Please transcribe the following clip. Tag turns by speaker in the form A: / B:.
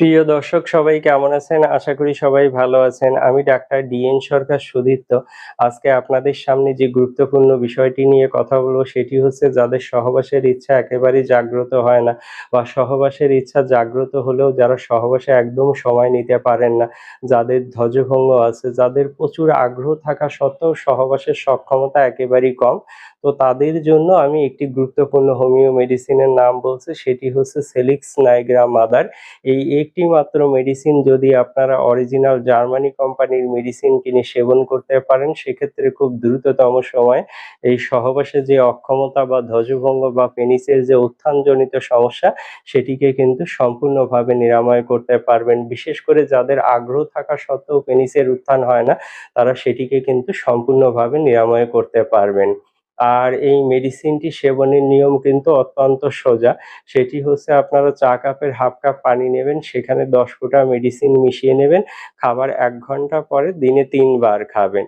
A: প্রিয় দর্শক সবাই কেমন আছেন? আশা করি সবাই ভালো আছেন। আমি ডাক্তার ডিএন সরকার সুদীপ্ত। আজকে আপনাদের সামনে যে গুরুত্বপূর্ণ বিষয়টি নিয়ে কথা বলব সেটি হচ্ছে যাদের সহবাসের ইচ্ছা একেবারেই জাগ্রত হয় না বা সহবাসের ইচ্ছা জাগ্রত হলেও যারা সহবাসে একদম সময় নিতে পারেন না, যাদের ধ্বজভঙ্গ আছে, যাদের প্রচুর আগ্রহ থাকা সত্ত্বেও সহবাসের সক্ষমতা একেবারেই কম, তো তাদের জন্য আমি একটি গুরুত্বপূর্ণ হোমিও মেডিসিনের নাম বলছি, সেটি হচ্ছে সেলিক্স নাইগ্রা মাদার। এই একটি মাত্র মেডিসিন যদি আপনারা অরিজিনাল জার্মানি কোম্পানির মেডিসিন কিনে সেবন করতে পারেন, সেক্ষেত্রে খুব দ্রুততম সময়ে এই সহবাসে যে অক্ষমতা বা ধ্বজভঙ্গ বা পেনিসের যে উত্থানজনিত সমস্যা, সেটিকে কিন্তু সম্পূর্ণভাবে নিরাময় করতে পারবেন। বিশেষ করে যাদের আগ্রহ থাকা সত্ত্বেও পেনিসের উত্থান হয় না, তারা সেটিকে কিন্তু সম্পূর্ণভাবে নিরাময় করতে পারবেন। আর এই মেডিসিনটি সেবনের নিয়ম কিন্তু অত্যন্ত সোজা। সেটি হচ্ছে আপনারা চা কাপের 1/2 কাপ পানি নেবেন, সেখানে ১০ ফোঁটা মেডিসিন মিশিয়ে নেবেন। খাবার এক ঘণ্টা পরে দিনে তিনবার খাবেন।